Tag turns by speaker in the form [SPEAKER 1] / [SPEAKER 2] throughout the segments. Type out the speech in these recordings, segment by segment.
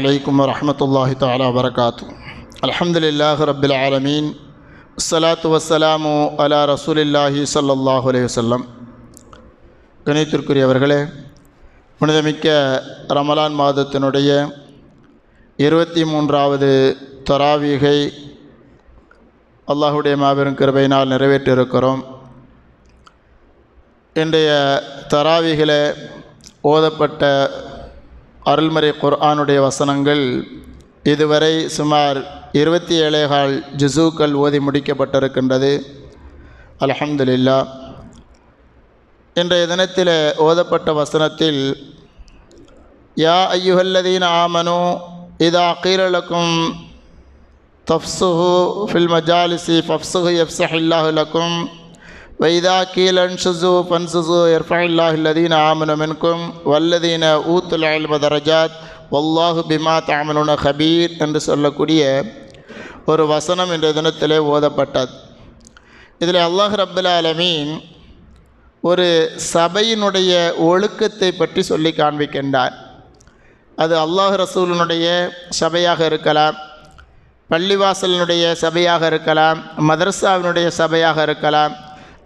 [SPEAKER 1] عليكم ورحمة الله تعالى وبركاته الحمد لله رب العالمين الصلاة والسلام على رسول الله صلى الله عليه وسلم கணித்திற்குரியவர்களே புனிதமிக்க ரமலான் மாதத்தினுடைய இருபத்தி மூன்றாவது தராவீகை அல்லாஹுடைய மாபெரும் கிருபையினால் நிறைவேற்றியிருக்கிறோம் இன்றைய தராவிகளை ஓதப்பட்ட அருள்மறை குர்ஆனுடைய வசனங்கள் இதுவரை சுமார் இருபத்தி ஏழேகால் ஜுசூக்கள் ஓதி முடிக்கப்பட்டிருக்கின்றது. அல்ஹம்துலில்லா. இன்றைய தினத்தில் ஓதப்பட்ட வசனத்தில் யா ஐயுகல்லதீன் ஆமனு இதா கீழலக்கும் தஃப்சுஹு ஃபில் மஜாலிசி ஃபப்சுஹு எஃப்சஹில்லாஹுலக்கும் வைதா கீழன் ஷுசு ஃபன்சுசு இர்ஃபைல்லாஹில்லதீன் ஆமனு மின்கும் வல்லதீன ஊத்துல் இல்ம தரஜாத் வல்லாஹு பிமா தாமனுன ஹபீர் என்று சொல்லக்கூடிய ஒரு வசனம் இன்றைய தினத்திலே ஓதப்பட்டது. இதில் அல்லாஹ் ரப்புல் ஆலமீன் ஒரு சபையினுடைய ஒழுக்கத்தை பற்றி சொல்லி காண்பிக்கின்றார். அது அல்லாஹ் ரசூலினுடைய சபையாக இருக்கலாம் பள்ளிவாசலினுடைய சபையாக இருக்கலாம் மதரசாவினுடைய சபையாக இருக்கலாம்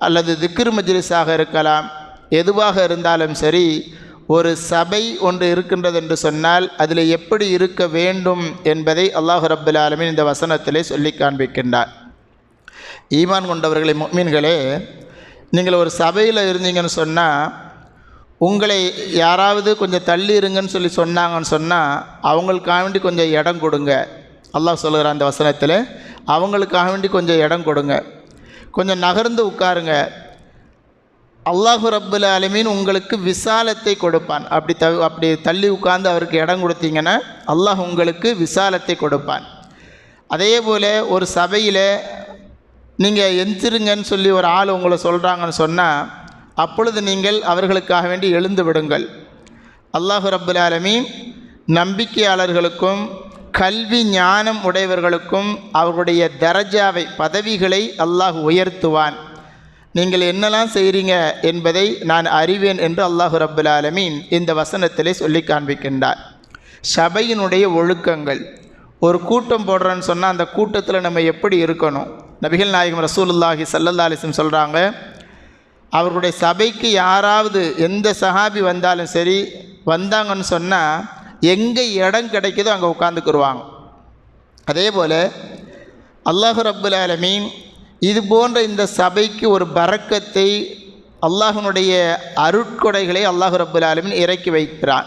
[SPEAKER 1] அல்லது திக்ரு மஜ்லிஸாக இருக்கலாம். எதுவாக இருந்தாலும் சரி ஒரு சபை ஒன்று இருக்கின்றது என்று சொன்னால் அதில் எப்படி இருக்க வேண்டும் என்பதை அல்லாஹு ரபுல் ஆலமின் இந்த வசனத்திலே சொல்லி காண்பிக்கின்றார். ஈமான் கொண்டவர்களை மீன்களே நீங்கள் ஒரு சபையில் இருந்தீங்கன்னு சொன்னால் உங்களை யாராவது கொஞ்சம் தள்ளி இருங்கன்னு சொல்லி சொன்னாங்கன்னு சொன்னால் அவங்களுக்காக வேண்டி கொஞ்சம் இடம் கொடுங்க. அல்லாஹ் சொல்கிறான் அந்த வசனத்தில் அவங்களுக்காக வேண்டி கொஞ்சம் இடம் கொடுங்க. கொஞ்சம் நகர்ந்து உட்காருங்க. அல்லாஹு ரப்புல் அலமீன் உங்களுக்கு விசாலத்தை கொடுப்பான். அப்படி த அப்படி தள்ளி உட்கார்ந்து அவருக்கு இடம் கொடுத்தீங்கன்னா அல்லாஹ் உங்களுக்கு விசாலத்தை கொடுப்பான். அதே போல் ஒரு சபையில் நீங்கள் எந்திருங்கன்னு சொல்லி ஒரு ஆள் உங்களை சொல்கிறாங்கன்னு சொன்னால் அப்பொழுது நீங்கள் அவர்களுக்காக வேண்டி எழுந்து விடுங்கள். அல்லாஹு ரப்புல் ஆலமீன் நம்பிக்கையாளர்களுக்கும் கல்வி ஞானம் உடையவர்களுக்கும் அவர்களுடைய தரஜாவை பதவிகளை அல்லாஹ் உயர்த்துவான். நீங்கள் என்னெல்லாம் செய்கிறீங்க என்பதை நான் அறிவேன் என்று அல்லாஹு ரப்புல் ஆலமீன் இந்த வசனத்திலே சொல்லி காண்பிக்கின்றார். சபையினுடைய ஒழுக்கங்கள். ஒரு கூட்டம் போடுறேன்னு சொன்னால் அந்த கூட்டத்தில் நம்ம எப்படி இருக்கணும்? நபிகள் நாயகம் ரசூலுல்லாஹி சல்லல்லா அலிஸ்லம் சொல்கிறாங்க அவர்களுடைய சபைக்கு யாராவது எந்த சஹாபி வந்தாலும் சரி வந்தாங்கன்னு சொன்னால் எங்கே இடம் கிடைக்குதோ அங்கே உட்காந்துக்குருவாங்க அதே போல் அல்லாஹு ரப்புல் ஆலமீன் இது போன்ற இந்த சபைக்கு ஒரு பறக்கத்தை அல்லாஹனுடைய அருட்கொடைகளை அல்லாஹு ரப்புல் இறக்கி வைக்கிறான்.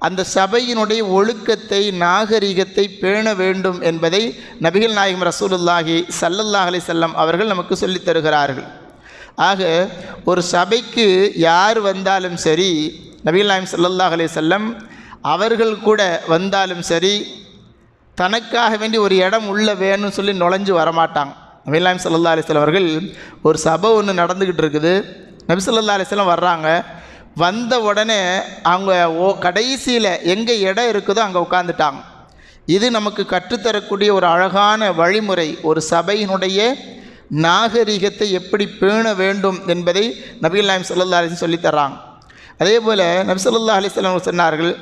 [SPEAKER 1] அந்த சபையினுடைய ஒழுக்கத்தை நாகரிகத்தை பேண வேண்டும் என்பதை நபிகள் நாயகம் ரசூலுல்லாஹி சல்லல்லாஹ் அலி செல்லம் அவர்கள் நமக்கு சொல்லித் தருகிறார்கள். ஆக ஒரு சபைக்கு யார் வந்தாலும் சரி நபிகள் நாயகம் சல்லல்லாஹ் அலி செல்லம் அவர்கள் கூட வந்தாலும் சரி தனக்காக வேண்டி ஒரு இடம் உள்ளே வேணும்னு சொல்லி நுழைஞ்சு வரமாட்டாங்க. நபிலாம் சல்லா அலிஸ்லாம் அவர்கள் ஒரு சபை ஒன்று நடந்துக்கிட்டு இருக்குது. நபி சொல்லா அலிஸ்லாம் வர்றாங்க. வந்த உடனே அவங்க ஓ கடைசியில் எங்கே இடம் இருக்குதோ அங்கே உட்காந்துட்டாங்க இது நமக்கு கற்றுத்தரக்கூடிய ஒரு அழகான வழிமுறை. ஒரு சபையினுடைய நாகரிகத்தை எப்படி பேண வேண்டும் என்பதை நபிகள் சல்லா அலிஸ்லாம் சொல்லித்தர்றாங்க அதே போல் நபி சொல்லா அலிஸ்லாம் சொன்னார்கள்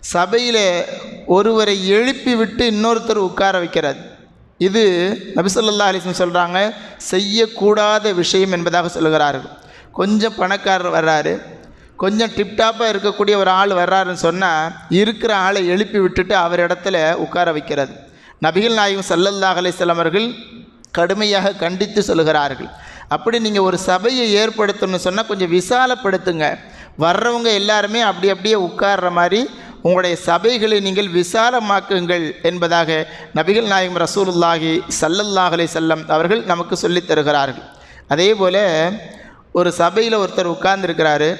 [SPEAKER 1] சபையில் ஒருவரை எழுப்பி விட்டு இன்னொருத்தர் உட்கார வைக்கிறது. இது நபிசல்லா அலிஸ்லம் சொல்கிறாங்க செய்யக்கூடாத விஷயம் என்பதாக சொல்லுகிறார்கள். கொஞ்சம் பணக்காரர் வர்றாரு. கொஞ்சம் டிப்டாப்பாக இருக்கக்கூடிய ஒரு ஆள் வர்றாருன்னு சொன்னால் இருக்கிற ஆளை எழுப்பி விட்டுட்டு அவர் இடத்துல உட்கார வைக்கிறது. நபிகள் நாயகம் சல்லல்லாஹ் அலிஸ்லாம் அவர்கள் கடுமையாக கண்டித்து சொல்லுகிறார்கள். அப்படி நீங்கள் ஒரு சபையை ஏற்படுத்தணும்னு சொன்னால் கொஞ்சம் விசாலப்படுத்துங்க. வர்றவங்க எல்லாருமே அப்படி அப்படியே உட்கார்ற மாதிரி உங்களுடைய சபைகளை நீங்கள் விசாலமாக்குங்கள் என்பதாக நபிகள் நாயகம் ரசூலுல்லாஹி சல்லல்லாஹ் அலை செல்லம் அவர்கள் நமக்கு சொல்லித் தருகிறார்கள். அதே போல் ஒரு சபையில் ஒருத்தர் உட்கார்ந்துருக்கிறாரு.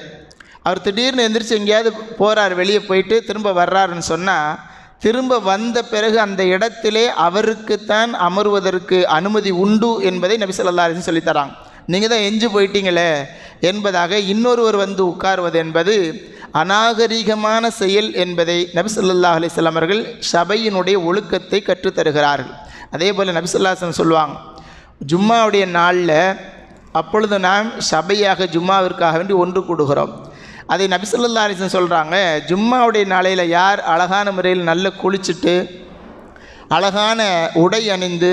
[SPEAKER 1] அவர் திடீர்னு எந்திரிச்சு எங்கேயாவது போகிறார் வெளியே போயிட்டு திரும்ப வர்றாருன்னு சொன்னால் திரும்ப வந்த பிறகு அந்த இடத்திலே அவருக்குத்தான் அமர்வதற்கு அனுமதி உண்டு என்பதை நபி சொல்லா அலிஸ்லம் சொல்லித்தராங்க நீங்கள் தான் எஞ்சு போயிட்டீங்களே என்பதாக இன்னொருவர் வந்து உட்காருவது என்பது அநாகரிகமான செயல் என்பதை நபிசல்லா அலிஸ்லாம் அவர்கள் சபையினுடைய ஒழுக்கத்தை கற்றுத்தருகிறார்கள். அதே போல் நபிசல்லாசன் சொல்லுவாங்க ஜும்மாவுடைய நாளில் அப்பொழுது நாம் சபையாக ஜும்மாவிற்காக வேண்டி ஒன்று கூடுகிறோம். அதை நபிசல்லா அலிசன் சொல்கிறாங்க ஜும்மாவுடைய நாளையில் யார் அழகான முறையில் நல்ல குளிச்சுட்டு அழகான உடை அணிந்து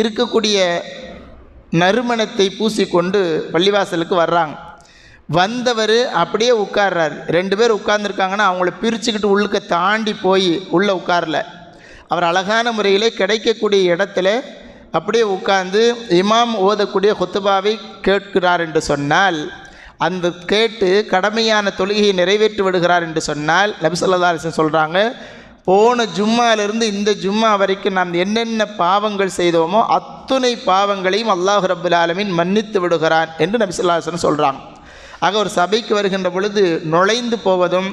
[SPEAKER 1] இருக்கக்கூடிய நறுமணத்தை பூசிக்கொண்டு பள்ளிவாசலுக்கு வர்றாங்க? வந்தவர் அப்படியே உட்கார்றாரு. ரெண்டு பேர் உட்கார்ந்துருக்காங்கன்னா அவங்கள பிரிச்சுக்கிட்டு உள்ளுக்க தாண்டி போய் உள்ளே உட்காரல. அவர் அழகான முறையில் கிடைக்கக்கூடிய இடத்துல அப்படியே உட்கார்ந்து இமாம் ஓதக்கூடிய கொத்துபாவை கேட்கிறார் என்று சொன்னால் அந்த கேட்டு கடமையான தொழுகையை நிறைவேற்றி விடுகிறார் என்று சொன்னால் நபிசல்லா அலிசன் சொல்கிறாங்க போன ஜும்மாலிருந்து இந்த ஜும்மா வரைக்கும் நாம் என்னென்ன பாவங்கள் செய்தோமோ அத்துணை பாவங்களையும் அல்லாஹ் ரபுல் ஆலமின் மன்னித்து விடுகிறான் என்று நபிசல்லாசன் சொல்கிறாங்க ஆக ஒரு சபைக்கு வருகின்ற பொழுது நுழைந்து போவதும்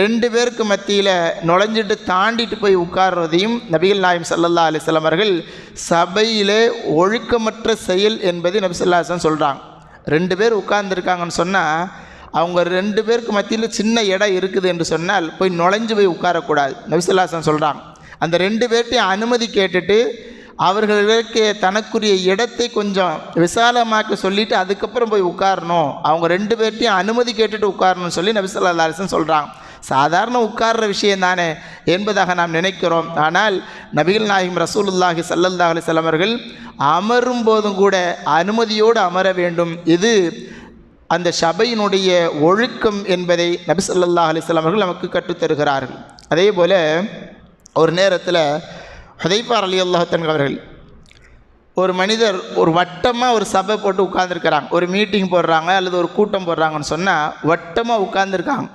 [SPEAKER 1] ரெண்டு பேருக்கு மத்தியில் நுழைஞ்சிட்டு தாண்டிட்டு போய் உட்கார்றதையும் நபிகள் நாயம் சல்லல்லா அலிஸ்லாம் அவர்கள் சபையிலே ஒழுக்கமற்ற செயல் என்பதை நபிசல்லாசன் சொல்கிறாங்க ரெண்டு பேர் உட்கார்ந்துருக்காங்கன்னு சொன்னால் அவங்க ரெண்டு பேருக்கு மத்தியில் சின்ன இடம் இருக்குது என்று சொன்னால் போய் நுழைஞ்சு போய் உட்காரக்கூடாது. நபிசல்லாசன் சொல்கிறாங்க அந்த ரெண்டு பேர்ட்டையும் அனுமதி கேட்டுட்டு அவர்களுக்கு தனக்குரிய இடத்தை கொஞ்சம் விசாலமாக்க சொல்லிட்டு அதுக்கப்புறம் போய் உட்காரணும். அவங்க ரெண்டு பேர்ட்டையும் அனுமதி கேட்டுட்டு உட்காரணும்னு சொல்லி நபிசல்லா அலிசன் சொல்கிறாங்க சாதாரண உட்கார்ற விஷயம் தானே என்பதாக நாம் நினைக்கிறோம். ஆனால் நபிகள் நாயகம் ரசூலுல்லாஹி சல்லல்லா அலிசல்லம் அவர்கள் அமரும் போதும் கூட அனுமதியோடு அமர வேண்டும். இது அந்த சபையினுடைய ஒழுக்கம் என்பதை நபி சொல்லல்லா அலைஹி அவர்கள் நமக்கு கற்றுத்தருகிறார்கள். அதே போல் ஒரு நேரத்தில் ஹுதைபார் அலி அல்லாஹன் அவர்கள் ஒரு மனிதர் ஒரு வட்டமாக ஒரு சபை போட்டு உட்காந்துருக்கிறாங்க ஒரு மீட்டிங் போடுறாங்க அல்லது ஒரு கூட்டம் போடுறாங்கன்னு சொன்னால் வட்டமாக உட்காந்துருக்காங்க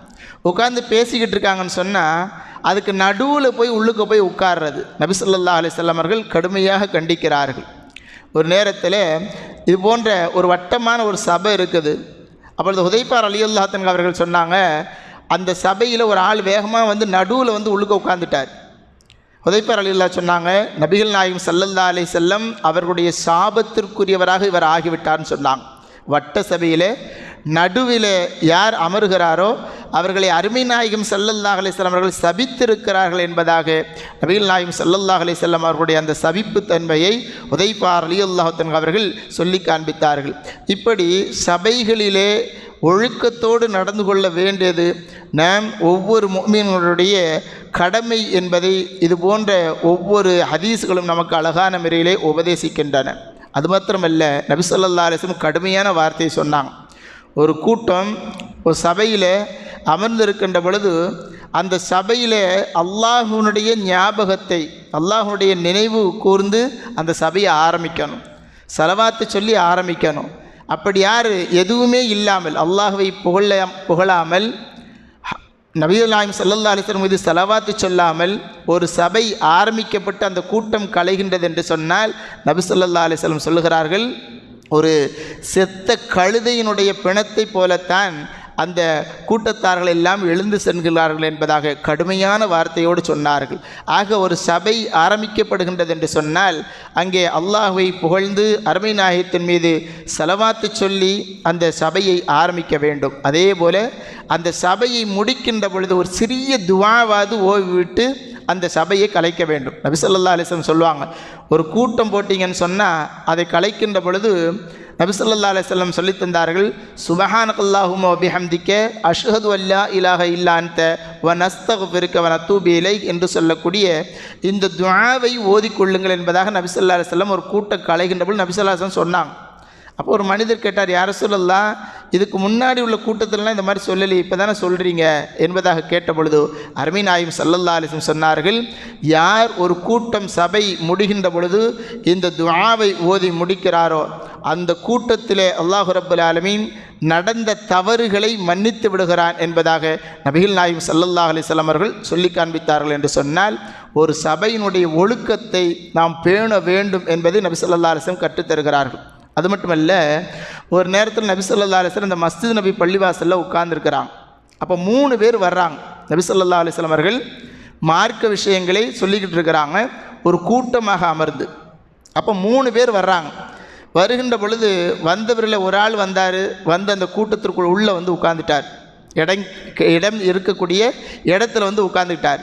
[SPEAKER 1] உட்காந்து பேசிக்கிட்டு இருக்காங்கன்னு சொன்னால் அதுக்கு நடுவில் போய் உள்ளுக்கு போய் உட்கார்றது. நபிசல்லா அலிசல்லாம் அவர்கள் கடுமையாக கண்டிக்கிறார்கள். ஒரு நேரத்தில் இது போன்ற ஒரு வட்டமான ஒரு சபை இருக்குது. அப்பொழுது உதைப்பார் அலி அல்லாத்தன் அவர்கள் சொன்னாங்க அந்த சபையில் ஒரு ஆள் வேகமாக வந்து நடுவில் வந்து உள்ளுக்க உட்காந்துட்டார் உதைப்பார் அலில்லா சொன்னாங்க நபிகள் நாயகம் சல்லல்லா அலை செல்லம் அவர்களுடைய சாபத்திற்குரியவராக இவர் ஆகிவிட்டார்னு சொன்னாங்க. வட்ட சபையில் நடுவில் யார் அமருகிறாரோ அவர்களை அருமை நாயகம் சல்லல்லாஹ் அலிஸ்லாம் அவர்கள் சபித்திருக்கிறார்கள் என்பதாக நபிகள் நாயகம் சல்லல்லாஹ் அலிசல்லம் அவர்களுடைய அந்த சபிப்பு தன்மையை உதைப்பார் அலி அல்லாஹன் அவர்கள் சொல்லி காண்பித்தார்கள். இப்படி சபைகளிலே ஒழுக்கத்தோடு நடந்து கொள்ள வேண்டியது நாம் ஒவ்வொரு மீன்களுடைய கடமை என்பதை இது போன்ற ஒவ்வொரு ஹதீஸ்களும் நமக்கு அழகான முறையிலே உபதேசிக்கின்றன. அது மாத்திரமல்ல நபிசல்லா அலிஸ்லம் கடுமையான வார்த்தையை சொன்னாங்க. ஒரு கூட்டம் ஒரு சபையில் அமர்ந்திருக்கின்ற பொழுது அந்த சபையில் அல்லாஹுனுடைய ஞாபகத்தை அல்லாஹுடைய நினைவு கூர்ந்து அந்த சபையை ஆரம்பிக்கணும். செலவாத்து சொல்லி ஆரம்பிக்கணும். அப்படி யார்? எதுவுமே இல்லாமல் அல்லாஹுவை புகழ புகழாமல் நபிகள் நாயம் சல்லல்லா அலிஸ்லம் மீது செலவாத்து சொல்லாமல் ஒரு சபை ஆரம்பிக்கப்பட்டு அந்த கூட்டம் கலைகின்றது என்று சொன்னால் நபி சொல்லல்லா அலிஸ்லம் சொல்லுகிறார்கள் ஒரு செத்த கழுதையினுடைய பிணத்தை போலத்தான் அந்த கூட்டத்தார்கள் எல்லாம் எழுந்து செல்கிறார்கள் என்பதாக கடுமையான வார்த்தையோடு சொன்னார்கள். ஆக ஒரு சபை ஆரம்பிக்கப்படுகின்றது என்று சொன்னால் அங்கே அல்லாஹுவை புகழ்ந்து அருமை நாயகத்தின் மீது செலவாத்து சொல்லி அந்த சபையை ஆரம்பிக்க வேண்டும். அதே போல் அந்த சபையை முடிக்கின்ற பொழுது ஒரு சிறிய துவாவாது ஓய்விட்டு அந்த சபையை கலைக்க வேண்டும். நபிசல்லா அலிஸ்லம் சொல்லுவாங்க ஒரு கூட்டம் போட்டிங்கன்னு சொன்னால் அதை கலைக்கின்ற பொழுது நபிசல்லா அலிஸ்லம் சொல்லி தந்தார்கள் சுபஹானகல்லாஹும் அபிஹம்திக்க அஷ்ஹது அல்லா இலாஹ இல்லாந்த வ நஸ்தகு பெருக்க வ இலை என்று சொல்லக்கூடிய இந்த துவாவை ஓதிக்கொள்ளுங்கள் என்பதாக நபிசல்லா அலுவலம் ஒரு கூட்டம் கலைகின்ற போது நபிசல்லா சொன்னாங்க. அப்போ ஒரு மனிதர் கேட்டார் யார சொல்லலாம் இதுக்கு முன்னாடி உள்ள கூட்டத்திலலாம் இந்த மாதிரி சொல்லலை இப்போ தானே சொல்கிறீங்க என்பதாக கேட்ட பொழுது அருமை நாயும் சல்லல்லா அலிசம் சொன்னார்கள் யார் ஒரு கூட்டம் சபை முடிகின்ற பொழுது இந்த துவாவை ஓதி முடிக்கிறாரோ அந்த கூட்டத்திலே அல்லாஹு ரபுல் ஆலமீன் நடந்த தவறுகளை மன்னித்து விடுகிறான் என்பதாக நபிகள் நாயும் சல்லல்லா அலிஸ்லாம் அவர்கள் சொல்லி காண்பித்தார்கள் என்று சொன்னால் ஒரு சபையினுடைய ஒழுக்கத்தை நாம் பேண வேண்டும் என்பதை நபி சொல்லல்லா அலிஸ்லம் கற்றுத்தருகிறார்கள். அது மட்டுமல்ல ஒரு நேரத்தில் நபி சொல்லா அலிஸ்லம் இந்த மஸ்ஜித் நபி பள்ளிவாசலில் உட்கார்ந்துருக்கிறாங்க அப்போ மூணு பேர் வர்றாங்க. நபி சொல்லா அலிஸ்லாம் அவர்கள் மார்க்க விஷயங்களை சொல்லிக்கிட்டு இருக்கிறாங்க. ஒரு கூட்டமாக அமர்ந்து. அப்போ மூணு பேர் வர்றாங்க. வருகின்ற பொழுது வந்தவரில் ஒரு ஆள் வந்தார். வந்து அந்த கூட்டத்திற்குள் உள்ளே வந்து உட்காந்துட்டார் இடம் இடம் இருக்கக்கூடிய இடத்துல வந்து உட்காந்துக்கிட்டார்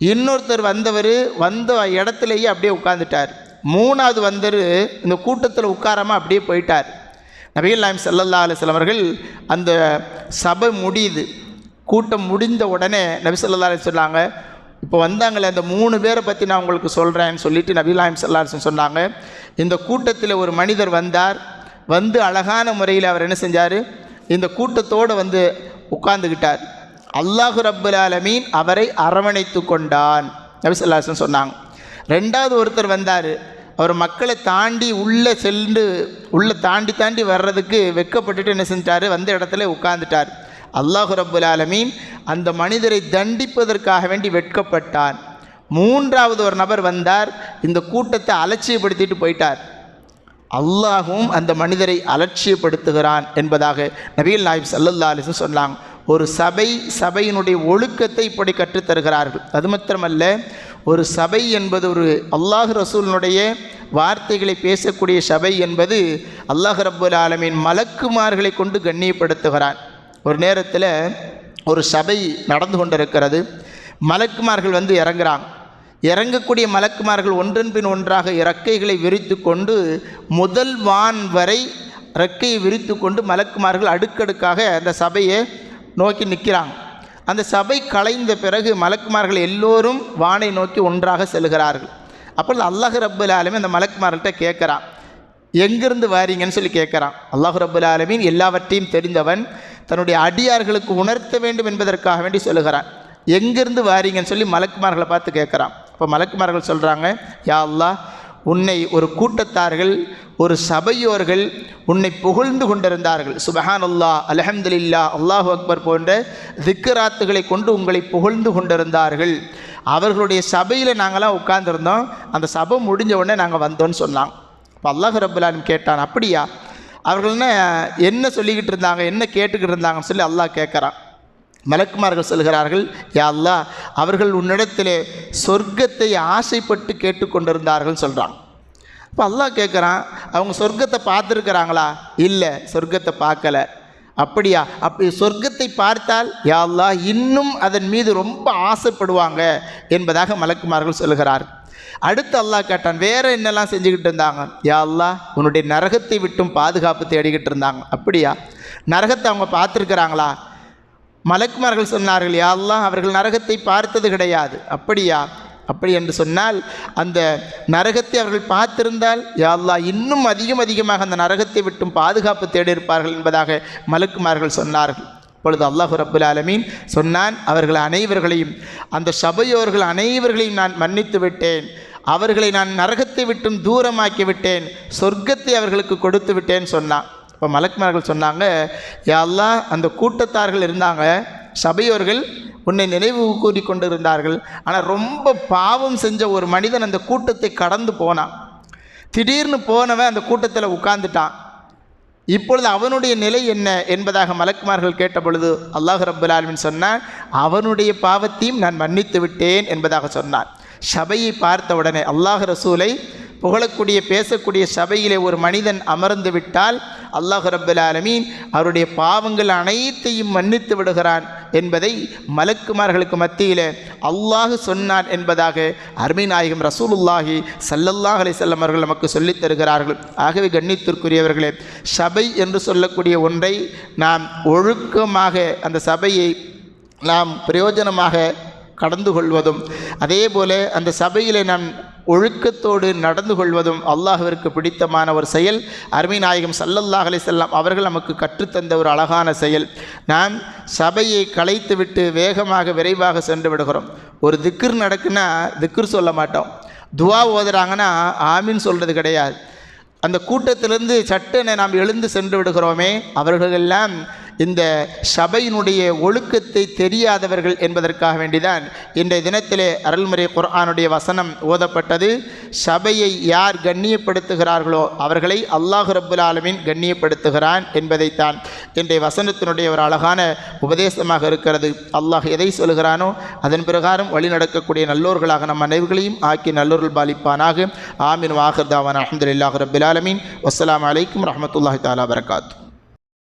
[SPEAKER 1] இன்னொருத்தர் வந்தவர் வந்த இடத்துலையே அப்படியே உட்காந்துட்டார் மூணாவது வந்தவர் இந்த கூட்டத்தில் உட்காராமல் அப்படியே போயிட்டார். நபிகள் நாயம் சல்லல்லா அலிஸ்லாம் அவர்கள் அந்த சபை முடியுது. கூட்டம் முடிந்த உடனே நபி சொல்லா அலி சொன்னாங்க இப்போ வந்தாங்களே அந்த மூணு பேரை பற்றி நான் உங்களுக்கு சொல்கிறேன்னு சொல்லிட்டு நபி நாயம் சல்லா அலிஸ்லாம் சொன்னாங்க. இந்த கூட்டத்தில் ஒரு மனிதர் வந்தார். வந்து அழகான முறையில் அவர் என்ன செஞ்சார்? இந்த கூட்டத்தோடு வந்து உட்கார்ந்துக்கிட்டார் அல்லாஹு ரப்புல் ஆலமீன் அவரை அரவணைத்து கொண்டான். நபி சொன்னாங்க. ரெண்டாவது ஒருத்தர் வந்தார். அவர் மக்களை தாண்டி உள்ளே சென்று உள்ளே தாண்டி தாண்டி வர்றதுக்கு வெக்கப்பட்டுட்டு என்ன செஞ்சிட்டாரு? வந்த இடத்துல உட்கார்ந்துட்டார். அல்லாஹு ரபுல் ஆலமீன் அந்த மனிதரை தண்டிப்பதற்காக வேண்டி வெட்கப்பட்டான் மூன்றாவது ஒரு நபர் வந்தார் இந்த கூட்டத்தை அலட்சியப்படுத்திட்டு போயிட்டார். அல்லாஹும் அந்த மனிதரை அலட்சியப்படுத்துகிறான் என்பதாக நபீல் நாயிப் சல்லல்லா அலிஸ் சொன்னாங்க. ஒரு சபை சபையினுடைய ஒழுக்கத்தை இப்படி கற்றுத்தருகிறார்கள். அது மாத்திரமல்ல ஒரு சபை என்பது ஒரு அல்லாஹ் ரசூலினுடைய வார்த்தைகளை பேசக்கூடிய சபை என்பது அல்லாஹ் ரபுல் ஆலமின் மலக்குமார்களை கொண்டு கண்ணியப்படுத்துகிறான் ஒரு நேரத்தில் ஒரு சபை நடந்து கொண்டிருக்கிறது. மலக்குமார்கள் வந்து இறங்குறாங்க. இறங்கக்கூடிய மலக்குமார்கள் ஒன்றன் பின் ஒன்றாக இறக்கைகளை விரித்து கொண்டு முதல் வான் வரை இறக்கையை விரித்து கொண்டு மலக்குமார்கள் அடுக்கடுக்காக அந்த சபையை நோக்கி நிற்கிறாங்க அந்த சபை கலைந்த பிறகு மலக்குமார்கள் எல்லோரும் வானை நோக்கி ஒன்றாக செல்கிறார்கள். அப்பொழுது அல்லாஹ் ரப்புல் ஆலமீன் அந்த மலக்குமார்கள்ட்ட கேட்குறான். எங்கிருந்து வாரீங்கன்னு சொல்லி கேட்குறான். அல்லாஹ் ரப்புல் ஆலமீன் எல்லாவற்றையும் தெரிந்தவன் தன்னுடைய அடியார்களுக்கு உணர்த்த வேண்டும் என்பதற்காக வேண்டி சொல்லுகிறான். எங்கிருந்து வாரீங்கன்னு சொல்லி மலக்குமார்களை பார்த்து கேட்குறான். அப்போ மலக்குமார்கள் சொல்கிறாங்க யா அல்லா உன்னை ஒரு கூட்டத்தார்கள் ஒரு சபையோர்கள் உன்னை புகழ்ந்து கொண்டிருந்தார்கள். சுபஹான் அல்லா அலஹம்துல்லா அல்லாஹு அக்பர் போன்ற திக்கராத்துகளை கொண்டு உங்களை புகழ்ந்து கொண்டிருந்தார்கள். அவர்களுடைய சபையில் நாங்களாம் உட்கார்ந்துருந்தோம். அந்த சபை முடிஞ்ச உடனே நாங்கள் வந்தோன்னு சொன்னாங்க. இப்போ அல்லாஹ் ரபுல்லான்னு கேட்டான் அப்படியா? அவர்கள்னா என்ன சொல்லிக்கிட்டு இருந்தாங்க? என்ன கேட்டுக்கிட்டு இருந்தாங்கன்னு சொல்லி அல்லாஹ் கேட்குறான். மலக்குமார்கள் சொல்கிறார்கள் யா அல்லாஹ் அவர்கள் உன்னிடத்திலே சொர்க்கத்தை ஆசைப்பட்டு கேட்டுக்கொண்டிருந்தார்கள் சொல்கிறான் இப்போ அல்லாஹ் கேட்குறான் அவங்க சொர்க்கத்தை பார்த்துருக்குறாங்களா? இல்லை சொர்க்கத்தை பார்க்கல. அப்படியா? அப்படி சொர்க்கத்தை பார்த்தால் யாழ்லா இன்னும் அதன் மீது ரொம்ப ஆசைப்படுவாங்க என்பதாக மலக்குமார்கள் சொல்கிறார் அடுத்து அல்லாஹ் கேட்டான் வேற என்னெல்லாம் செஞ்சுக்கிட்டு இருந்தாங்க? யாழ்லா உன்னுடைய நரகத்தை விட்டும் பாதுகாப்பு தேடிக்கிட்டு இருந்தாங்க. அப்படியா? நரகத்தை அவங்க பார்த்துருக்குறாங்களா? மலக்குமார்கள் சொன்னார்கள் யா அவர்கள் நரகத்தை பார்த்தது கிடையாது. அப்படியா? அப்படி என்று சொன்னால் அந்த நரகத்தை அவர்கள் பார்த்திருந்தால் யாழ்லா இன்னும் அதிகம் அதிகமாக அந்த நரகத்தை விட்டும் பாதுகாப்பு தேடியிருப்பார்கள் என்பதாக மலக்குமார்கள் சொன்னார்கள். அப்பொழுது அல்லாஹு ரபுல் ஆலமீன் சொன்னான் அவர்கள் அனைவர்களையும் அந்த சபையோர்கள் அனைவர்களையும் நான் மன்னித்து விட்டேன். அவர்களை நான் நரகத்தை விட்டும் தூரமாக்கி விட்டேன். சொர்க்கத்தை அவர்களுக்கு கொடுத்து விட்டேன் சொன்னான். இப்போ மலக்குமார்கள் சொன்னாங்க யாழ்லா அந்த கூட்டத்தார்கள் இருந்தாங்க சபையோர்கள் உன்னை நினைவு கூறி கொண்டிருந்தார்கள் ஆனால் ரொம்ப பாவம் செஞ்ச ஒரு மனிதன் அந்த கூட்டத்தை கடந்து போனான். திடீர்னு போனவன் அந்த கூட்டத்தில் உட்கார்ந்துட்டான். இப்பொழுது அவனுடைய நிலை என்ன என்பதாக மலக்குமார்கள் கேட்ட பொழுது அல்லாஹ் ரப்புல் ஆலமின் சொன்னான் அவனுடைய பாவத்தையும் நான் மன்னித்து விட்டேன் என்பதாக சொன்னான். சபையை பார்த்த உடனே அல்லாஹ் ரசூலை புகழக்கூடிய பேசக்கூடிய சபையிலே ஒரு மனிதன் அமர்ந்து விட்டால் அல்லாஹ் ரபுல் ஆலமீன் அவருடைய பாவங்கள் அனைத்தையும் மன்னித்து விடுகிறான் என்பதை மலக்குமார்களுக்கு மத்தியில் அல்லாஹ் சொன்னான் என்பதாக அருமை நாயகம் ரசூலுல்லாஹி சல்லல்லாஹ் அலைஹிஸ்ஸல்லம் அவர்கள் நமக்கு சொல்லித் தருகிறார்கள். ஆகவே கண்ணித்திற்குரியவர்களே சபை என்று சொல்லக்கூடிய ஒன்றை நாம் ஒழுக்கமாக அந்த சபையை நாம் பிரயோஜனமாக கடந்து கொள்வதும் அதே போல அந்த சபையில் நாம் ஒழுக்கத்தோடு நடந்து கொள்வதும் அல்லாஹுவிற்கு பிடித்தமான ஒரு செயல். அருமை நாயகம் சல்லல்லாஹ் அலைஹிஸ்ஸலாம் அவர்கள் நமக்கு கற்றுத்தந்த ஒரு அழகான செயல். நாம் சபையை கலைத்துவிட்டு வேகமாக விரைவாக சென்று விடுகிறோம். ஒரு திக்ர் நடக்குன்னா திக்ர் சொல்ல மாட்டோம். துவா ஓதுறாங்கன்னா ஆமீன் சொல்கிறது கிடையாது. அந்த கூட்டத்திலிருந்து சட்டென நாம் எழுந்து சென்று விடுகிறோமே அவர்களெல்லாம் இந்த சபையினுடைய ஒழுக்கத்தை தெரியாதவர்கள் என்பதற்காக வேண்டிதான் இன்றைய தினத்திலே அருள்முறை குர்ஆனுடைய வசனம் ஓதப்பட்டது. சபையை யார் கண்ணியப்படுத்துகிறார்களோ அவர்களை அல்லாஹ் ரபுல் ஆலமின் கண்ணியப்படுத்துகிறான் என்பதைத்தான் இன்றைய வசனத்தினுடைய ஒரு அழகான உபதேசமாக இருக்கிறது. அல்லாஹ் எதை சொல்கிறானோ அதன் பிரகாரம் வழி நடக்கக்கூடிய நல்லோர்களாக நம் அனைவர்களையும் ஆக்கி நல்லோர்கள் பாலிப்பானாக. ஆமீன் வாஹர் தாவான். அஹமதுல்லாஹ் ரபுல் ஆலமின். வஸ்ஸலாமு அலைக்கும் ரஹமத்துல்லாஹி தாலா வரகாத்து